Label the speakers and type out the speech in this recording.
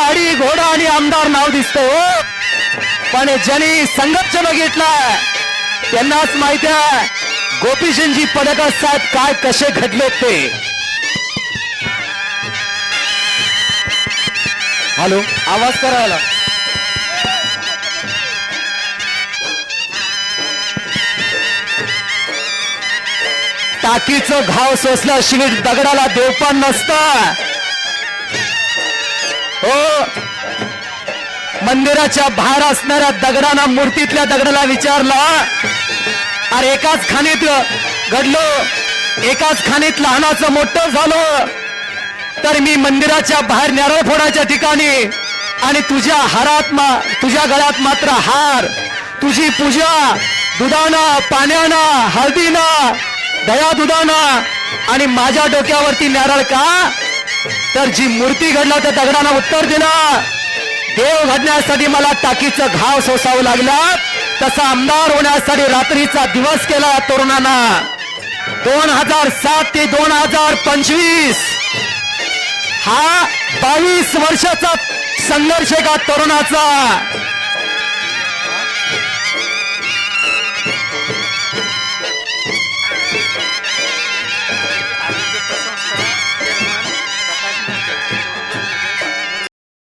Speaker 1: गाडी घोडा आणि आमदार नाव दिसतंय हो. पण ज्यांनी संघर्ष बघितला त्यांनाच माहिती आहे गोपीचंदजी पडकर साहेब काय कसे घडले ते. हॅलो. आवाज करायला. टाकीचं घाव सोसल्याशिवाय दगडाला देवपण नसतं. मंदिराच्या बाहेर असणाऱ्या दगडांना मूर्तीतल्या दगडाला विचारला अरे एकाच खाणीत घडलो एकाच खाणीत लहानाचं मोठं झालं तर मी मंदिराच्या बाहेर नारळ फोडायच्या ठिकाणी आणि तुझ्या हारात मा तुझ्या गळ्यात मात्र हार तुझी पूजा दुधानं पाण्यानं हळदीनं दया दुधानं आणि माझ्या डोक्यावरती नारळ का? तर जी मूर्ती घडला त्या दगडांना उत्तर दिला देव घडण्यासाठी मला टाकीचं घाव सोसावं लागला. तसा आमदार होण्यासाठी रात्रीचा दिवस केला तरुणांना. दोन हजार सात ते दोन हजार पंचवीस. हा बावीस वर्षाचा संघर्ष एका तरुणाचा.